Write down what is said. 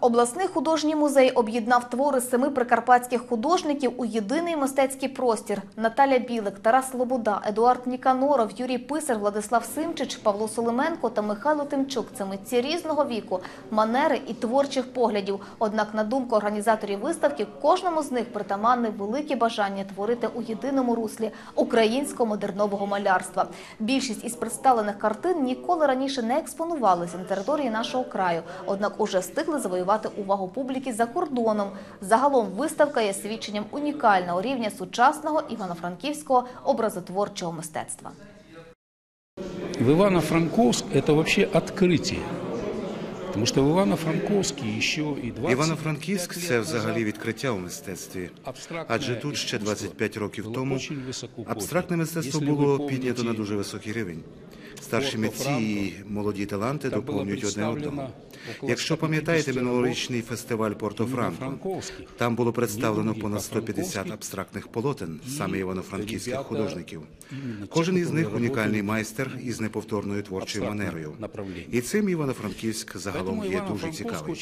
Обласний художній музей об'єднав твори семи прикарпатських художників у єдиний мистецький простір. Наталя Білик, Тарас Лобода, Едуард Ніканоров, Юрій Писар, Владислав Симчич, Павло Соломенко та Михайло Тимчук – це митці різного віку, манери і творчих поглядів. Однак, на думку організаторів виставки, кожному з них притаманне велике бажання творити у єдиному руслі українського модернового малярства. Більшість із представлених картин ніколи раніше не експонувалися на території нашого краю, однак уже встигли завоювати увагу публіки за кордоном. Загалом виставка є свідченням унікального рівня сучасного івано-франківського образотворчого мистецтва. В Ивано-Франковск это вообще открытие. Потому что в Ивано-Франковске еще и 20 Івано-Франківськ це взагалі відкриття у мистецтві. Адже тут ще іскусство 25 років тому абстрактне мистецтво було піднято на дуже високий рівень. Старші митці і молоді таланти доповнюють одне одного. Якщо пам'ятаєте минулорічний фестиваль Порто-Франко, там було представлено понад а 150 абстрактних полотен саме івано-франківських художників. Кожен із них унікальний майстер із неповторною творчою манерою. І цим Івано-Франківськ загалом є дуже цікавий.